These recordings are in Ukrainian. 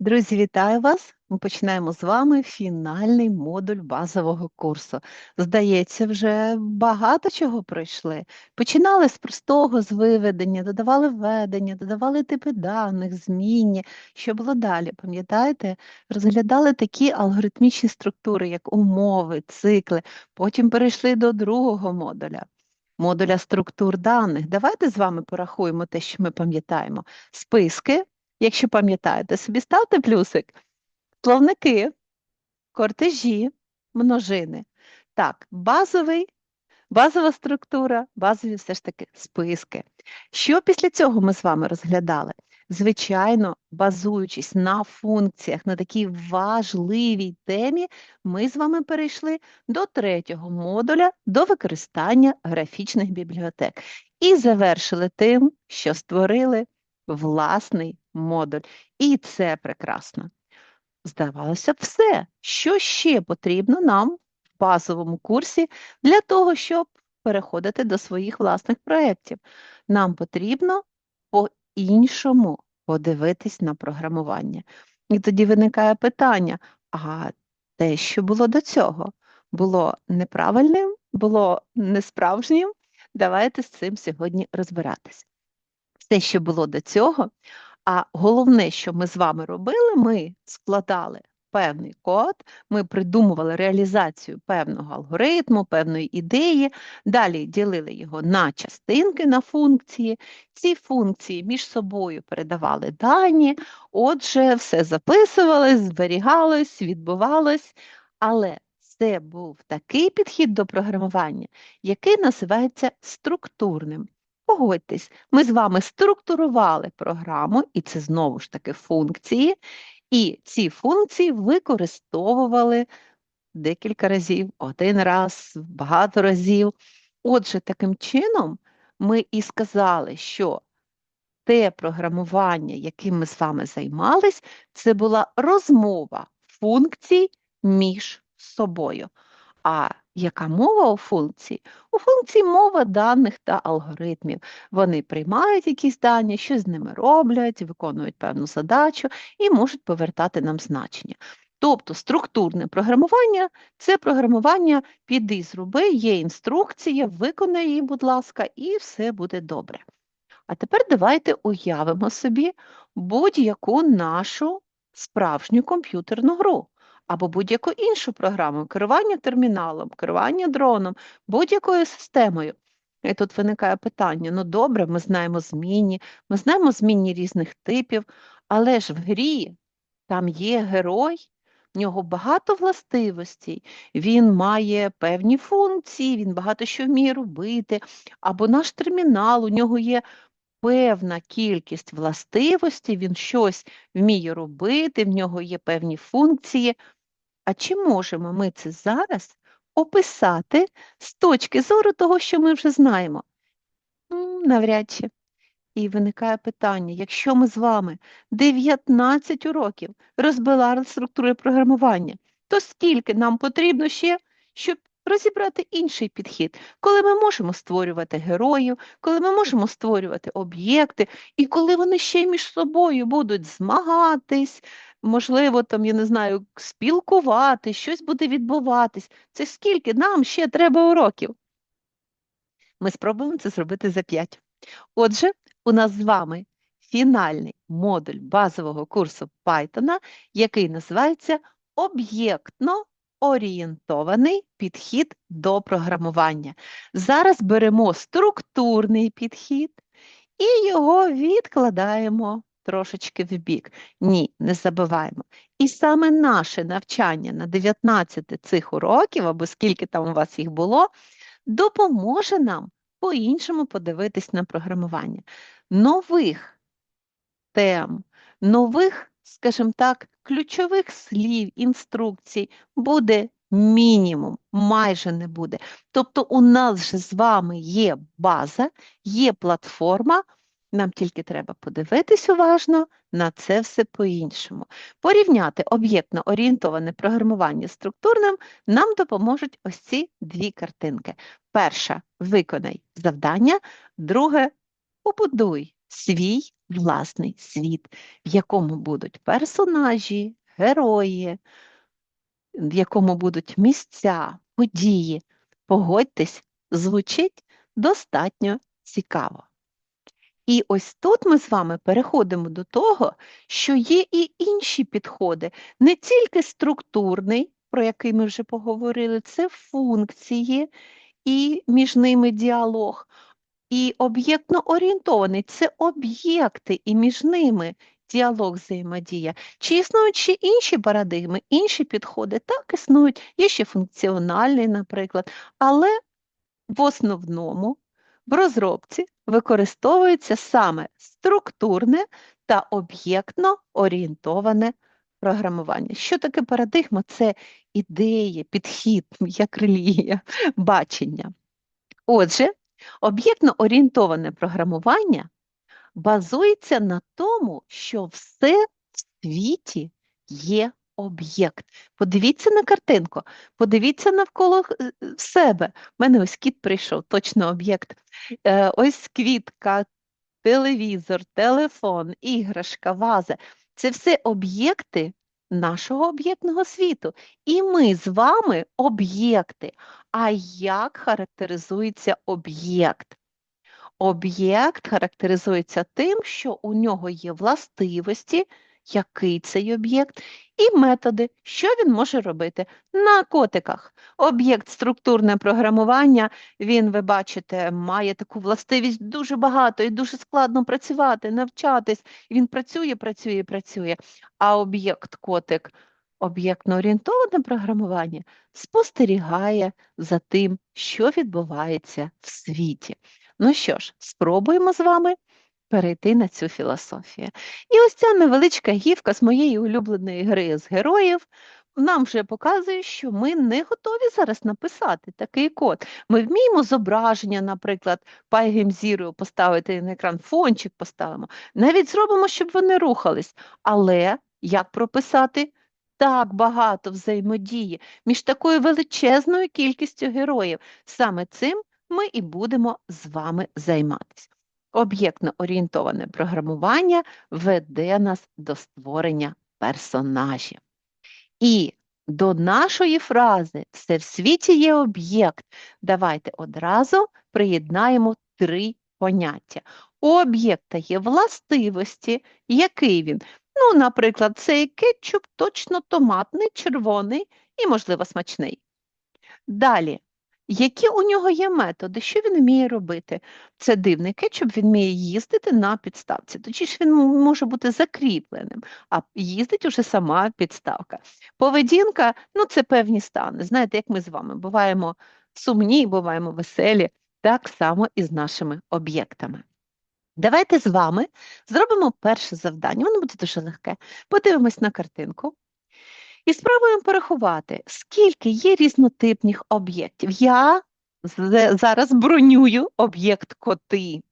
Друзі, вітаю вас! Ми починаємо з вами фінальний модуль базового курсу. Здається, вже багато чого пройшли. Починали з простого, з виведення, додавали введення, додавали типи даних, змінні. Що було далі? Пам'ятаєте? Розглядали такі алгоритмічні структури, як умови, цикли. Потім перейшли до другого модуля. Модуля структур даних. Давайте з вами порахуємо те, що ми пам'ятаємо. Списки, Якщо пам'ятаєте, собі ставте плюсик. Словники, кортежі, множини. Так, базовий, базова структура, базові все ж таки списки. Що після цього ми з вами розглядали? Звичайно, базуючись на функціях, на такій важливій темі, ми з вами перейшли до третього модуля до використання графічних бібліотек. І завершили тим, що створили власний модуль. І це прекрасно. Здавалося б, все, що ще потрібно нам в базовому курсі для того, щоб переходити до своїх власних проєктів. Нам потрібно по-іншому подивитись на програмування. І тоді виникає питання: а те, що було до цього, було неправильним, було несправжнім? Давайте з цим сьогодні розбиратись. Все, що було до цього, а головне, що ми з вами робили, ми складали певний код, ми придумували реалізацію певного алгоритму, певної ідеї, далі ділили його на частинки, на функції. Ці функції між собою передавали дані, отже, все записувалось, зберігалось, відбувалось, але це був такий підхід до програмування, який називається структурним. Погодьтесь, ми з вами структурували програму, і це знову ж таки функції, і ці функції використовували декілька разів, один раз, багато разів. Отже, таким чином ми і сказали, що те програмування, яким ми з вами займались, це була розмова функцій між собою. А яка мова у функції? У функції мова даних та алгоритмів. Вони приймають якісь дані, що з ними роблять, виконують певну задачу і можуть повертати нам значення. Тобто структурне програмування це програмування піди зроби, є інструкція, виконай її, будь ласка, і все буде добре. А тепер давайте уявимо собі будь-яку нашу справжню комп'ютерну гру або будь-яку іншу програму, керування терміналом, керування дроном, будь-якою системою. І тут виникає питання: ну добре, ми знаємо змінні, ми знаємо змінні різних типів, але ж в грі там є герой, в нього багато властивостей, він має певні функції, він багато що вміє робити, або наш термінал, у нього є певна кількість властивостей, він щось вміє робити, в нього є певні функції. А чи можемо ми це зараз описати з точки зору того, що ми вже знаємо? Навряд чи. І виникає питання: якщо ми з вами 19 років розбирали структури програмування, то скільки нам потрібно ще, щоб розібрати інший підхід, коли ми можемо створювати героїв, коли ми можемо створювати об'єкти, і коли вони ще й між собою будуть змагатись, можливо, там, я не знаю, спілкувати, щось буде відбуватись. Це скільки нам ще треба уроків? Ми спробуємо це зробити за 5. Отже, у нас з вами фінальний модуль базового курсу Python, який називається об'єктно орієнтований підхід до програмування. Зараз беремо структурний підхід і його відкладаємо трошечки в бік. Ні, не забуваємо. І саме наше навчання на 19 цих уроків, або скільки там у вас їх було, допоможе нам по-іншому подивитись на програмування. Нових тем, нових, скажімо так, ключових слів, інструкцій буде мінімум, майже не буде. Тобто у нас же з вами є база, є платформа, нам тільки треба подивитись уважно на це все по-іншому. Порівняти об'єктно орієнтоване програмування з структурним нам допоможуть ось ці дві картинки. Перша виконай завдання, друге побудуй свій власний світ, в якому будуть персонажі, герої, в якому будуть місця, події. Погодьтесь, звучить достатньо цікаво. І ось тут ми з вами переходимо до того, що є і інші підходи, не тільки структурний, про який ми вже поговорили, це функції і між ними діалог, і об'єктно орієнтований це об'єкти і між ними діалог взаємодія. Чи існують ще інші парадигми, інші підходи? Так, існують, є ще функціональний, наприклад, але в основному в розробці використовується саме структурне та об'єктно орієнтоване програмування. Що таке парадигма? Це ідея, підхід, як релігія, бачення. Отже, об'єктно орієнтоване програмування базується на тому, що все в світі є об'єкт. Подивіться на картинку, подивіться навколо е, себе. У мене ось кіт прийшов, точно об'єкт. Е, ось квітка, телевізор, телефон, іграшка, ваза. Це все об'єкти нашого об'єктного світу. І ми з вами об'єкти. А як характеризується об'єкт? Об'єкт характеризується тим, що у нього є властивості, який цей об'єкт, і методи, що він може робити на котиках. Об'єкт структурне програмування, він, ви бачите, має таку властивість дуже багато і дуже складно працювати, навчатись. Він працює, працює, працює. А об'єкт котик, об'єктно орієнтоване програмування, спостерігає за тим, що відбувається в світі. Ну що ж, спробуємо з вами перейти на цю філософію. І ось ця невеличка гівка з моєї улюбленої гри з героїв нам вже показує, що ми не готові зараз написати такий код. Ми вміємо зображення, наприклад, Zero поставити на екран, фончик поставимо, навіть зробимо, щоб вони рухались. Але як прописати? Так багато взаємодії між такою величезною кількістю героїв. Саме цим ми і будемо з вами займатися. Об'єктно орієнтоване програмування веде нас до створення персонажів. І до нашої фрази все в світі є об'єкт. Давайте одразу приєднаємо три поняття. У об'єкта є властивості, який він. Ну, наприклад, цей кетчуп точно томатний, червоний і, можливо, смачний. Далі які у нього є методи, що він вміє робити? Це дивний кетчуп, він вміє їздити на підставці. Точніше, він може бути закріпленим, а їздить уже сама підставка. Поведінка ну це певні стани. Знаєте, як ми з вами буваємо сумні, буваємо веселі, так само і з нашими об'єктами. Давайте з вами зробимо перше завдання, воно буде дуже легке. Подивимось на картинку. І спробуємо порахувати, скільки є різнотипних об'єктів. Я зараз бронюю об'єкт коти.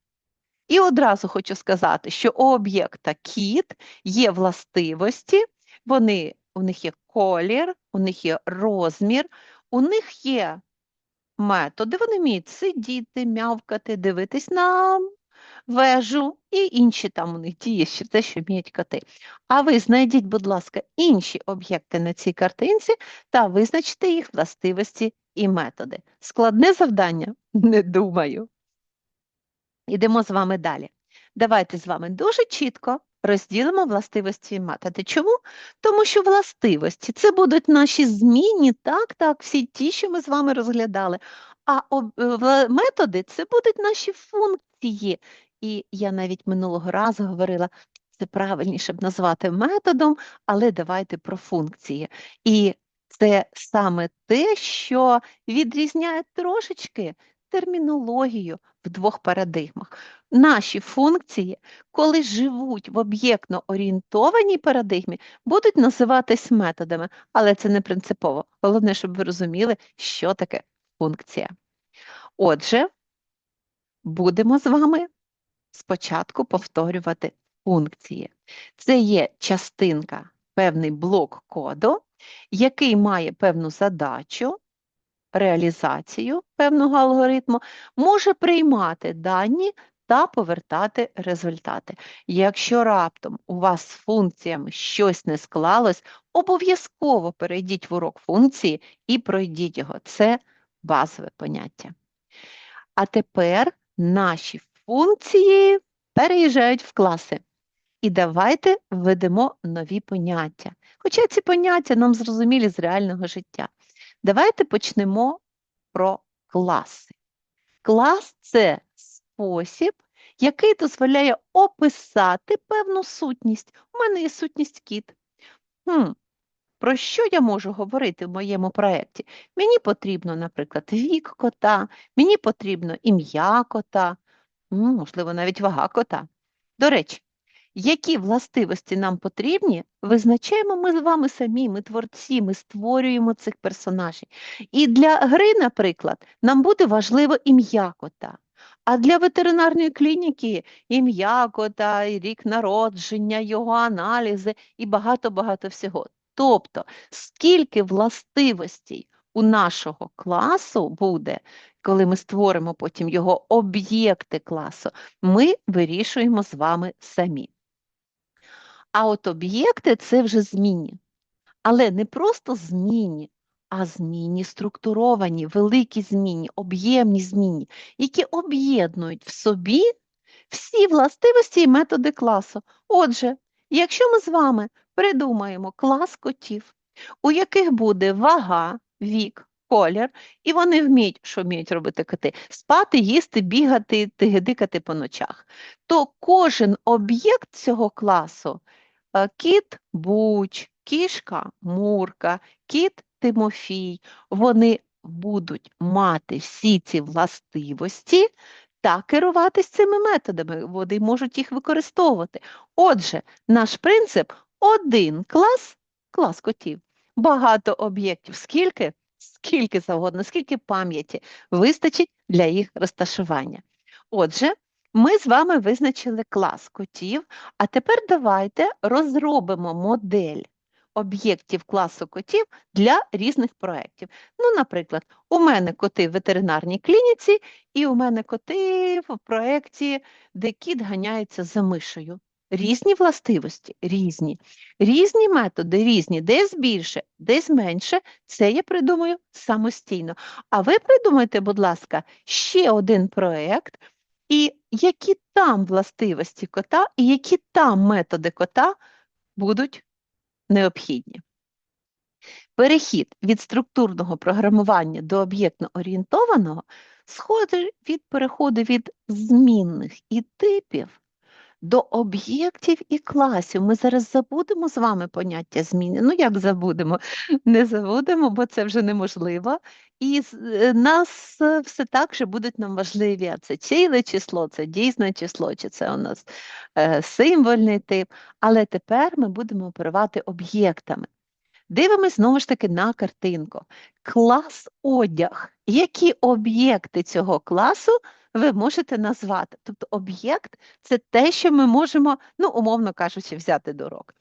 І одразу хочу сказати, що у об'єкта кіт є властивості, вони, у них є колір, у них є розмір, у них є методи, вони вміють сидіти, м'явкати, дивитись на вежу і інші там у них дії, що те, що вміють коти. А ви знайдіть, будь ласка, інші об'єкти на цій картинці та визначте їх властивості і методи. Складне завдання? Не думаю. Ідемо з вами далі. Давайте з вами дуже чітко розділимо властивості і методи. Чому? Тому що властивості це будуть наші змінні, так, так, всі ті, що ми з вами розглядали. А е, методи це будуть наші функції, і я навіть минулого разу говорила, це правильніше б назвати методом, але давайте про функції. І це саме те, що відрізняє трошечки термінологію в двох парадигмах. Наші функції, коли живуть в об'єктно орієнтованій парадигмі, будуть називатись методами, але це не принципово. Головне, щоб ви розуміли, що таке функція. Отже, будемо з вами спочатку повторювати функції. Це є частинка, певний блок коду, який має певну задачу, реалізацію певного алгоритму, може приймати дані та повертати результати. Якщо раптом у вас з функціями щось не склалось, обов'язково перейдіть в урок функції і пройдіть його. Це базове поняття. А тепер наші функції переїжджають в класи. І давайте введемо нові поняття. Хоча ці поняття нам зрозумілі з реального життя. Давайте почнемо про класи. Клас це спосіб, який дозволяє описати певну сутність. У мене є сутність кіт. Хм, Про що я можу говорити в моєму проєкті? Мені потрібно, наприклад, вік кота, мені потрібно ім'я кота, можливо, навіть вага кота. До речі, які властивості нам потрібні, визначаємо ми з вами самі, ми творці, ми створюємо цих персонажів. І для гри, наприклад, нам буде важливо ім'я кота. А для ветеринарної клініки ім'я кота, рік народження, його аналізи і багато-багато всього. Тобто, скільки властивостей у нашого класу буде, коли ми створимо потім його об'єкти класу, ми вирішуємо з вами самі. А от об'єкти це вже змінні. Але не просто змінні, а змінні структуровані, великі змінні, об'ємні змінні, які об'єднують в собі всі властивості і методи класу. Отже, якщо ми з вами придумаємо клас котів, у яких буде вага, вік, колір, і вони вміють, що вміють робити коти, спати, їсти, бігати, тигидикати по ночах, то кожен об'єкт цього класу Е, кіт Буч, кішка Мурка, кіт Тимофій, вони будуть мати всі ці властивості та керуватись цими методами, вони можуть їх використовувати. Отже, наш принцип один клас, клас котів, багато об'єктів. Скільки? Скільки завгодно, скільки пам'яті вистачить для їх розташування. Отже, ми з вами визначили клас котів, а тепер давайте розробимо модель об'єктів класу котів для різних проєктів. Ну, наприклад, у мене коти в ветеринарній клініці, і у мене коти в проєкті, де кіт ганяється за мишею. Різні властивості, різні, різні методи, різні, десь більше, десь менше, це я придумаю самостійно. А ви придумайте, будь ласка, ще один проєкт, і які там властивості кота, і які там методи кота будуть необхідні. Перехід від структурного програмування до об'єктно орієнтованого сходить від переходу від змінних і типів до об'єктів і класів. Ми зараз забудемо з вами поняття зміни. Ну, як забудемо? Не забудемо, бо це вже неможливо. І е, нас все так же будуть нам важливі. А це ціле число, це дійсне число, чи це у нас е, символьний тип. Але тепер ми будемо оперувати об'єктами. Дивимось знову ж таки на картинку. Клас одяг. Які об'єкти цього класу ви можете назвати? Тобто об'єкт це те, що ми можемо, ну, умовно кажучи, взяти до рук.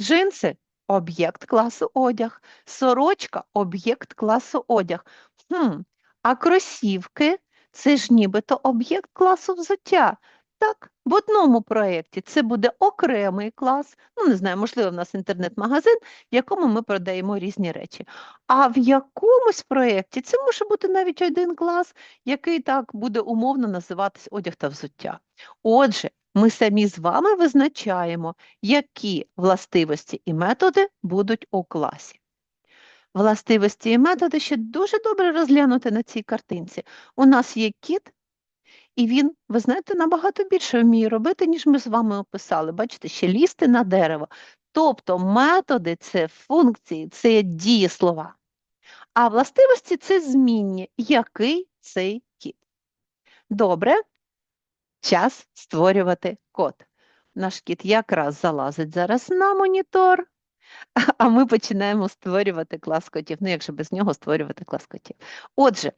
Джинси об'єкт класу одяг, сорочка об'єкт класу одяг. Хм, А кросівки це ж нібито об'єкт класу взуття. Так, в одному проєкті це буде окремий клас, ну не знаю, можливо, в нас інтернет-магазин, в якому ми продаємо різні речі. А в якомусь проєкті це може бути навіть один клас, який так буде умовно називатись одяг та взуття. Отже, ми самі з вами визначаємо, які властивості і методи будуть у класі. Властивості і методи ще дуже добре розглянути на цій картинці. У нас є кіт, і він, ви знаєте, набагато більше вміє робити, ніж ми з вами описали. Бачите, ще лізти на дерево. Тобто методи це функції, це дієслова. А властивості це змінні. Який цей кіт? Добре, час створювати код. Наш кіт якраз залазить зараз на монітор, а ми починаємо створювати клас котів. Ну, якщо без нього створювати клас котів. Отже,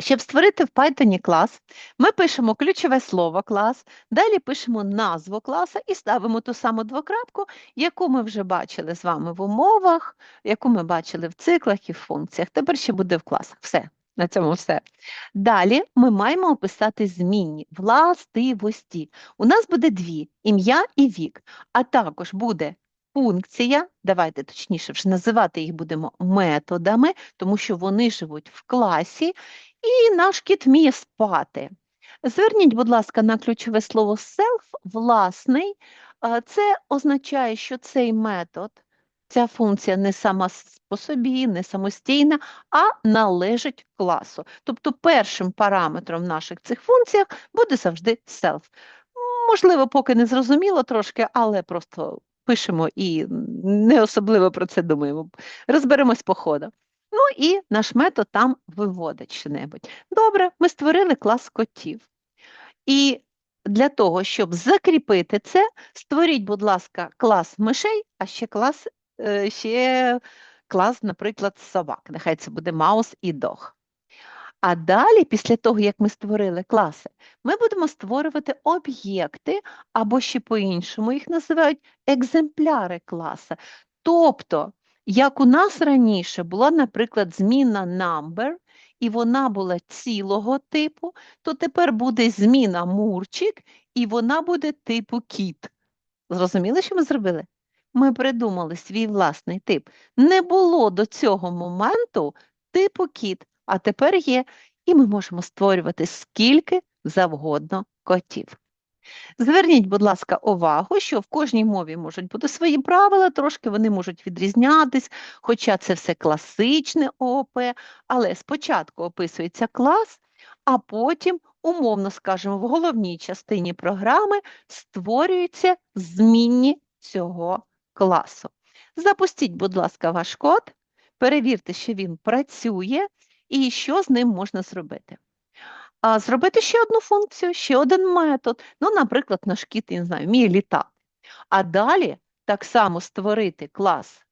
щоб створити в Python клас, ми пишемо ключове слово клас, далі пишемо назву класа і ставимо ту саму двокрапку, яку ми вже бачили з вами в умовах, яку ми бачили в циклах і в функціях. Тепер ще буде в класах. Все. На цьому все. Далі ми маємо описати змінні властивості. У нас буде дві ім'я і вік, а також буде функція. Давайте точніше вже називати їх будемо методами, тому що вони живуть в класі, і наш кіт вміє спати. Зверніть, будь ласка, на ключове слово self, власний. Це означає, що цей метод, ця функція не сама по собі, не самостійна, а належить класу. Тобто першим параметром в наших цих функціях буде завжди self. Можливо, поки не зрозуміло трошки, але просто пишемо і не особливо про це думаємо. Розберемось по ходу. Ну і наш метод там виводить що-небудь. Добре, ми створили клас котів. І для того, щоб закріпити це, створіть, будь ласка, клас мишей, а ще клас, е, ще клас, наприклад, собак. Нехай це буде маус і дог. А далі, після того, як ми створили класи, ми будемо створювати об'єкти, або ще по-іншому їх називають екземпляри класа. Тобто, як у нас раніше була, наприклад, зміна number, і вона була цілого типу, то тепер буде зміна мурчик, і вона буде типу кіт. Зрозуміли, що ми зробили? Ми придумали свій власний тип. Не було до цього моменту типу кіт, а тепер є, і ми можемо створювати скільки завгодно котів. Зверніть, будь ласка, увагу, що в кожній мові можуть бути свої правила, трошки вони можуть відрізнятись, хоча це все класичне ООП, але спочатку описується клас, а потім, умовно скажемо, в головній частині програми створюються змінні цього класу. Запустіть, будь ласка, ваш код, перевірте, що він працює і що з ним можна зробити. А зробити ще одну функцію, ще один метод. Ну, наприклад, наш кіт, я не знаю, вміє літати. А далі так само створити клас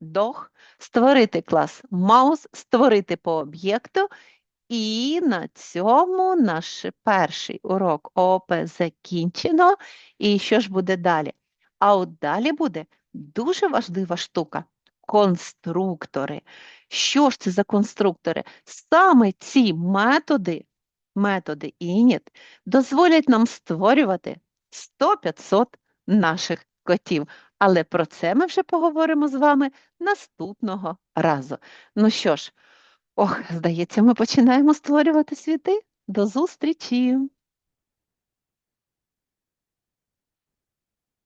dog, створити клас mouse, створити по об'єкту. І на цьому наш перший урок ООП закінчено. І що ж буде далі? А от далі буде дуже важлива штука конструктори. Що ж це за конструктори? Саме ці методи, методи init, дозволять нам створювати 100-500 наших котів. Але про це ми вже поговоримо з вами наступного разу. Ну що ж, ох, здається, ми починаємо створювати світи. До зустрічі!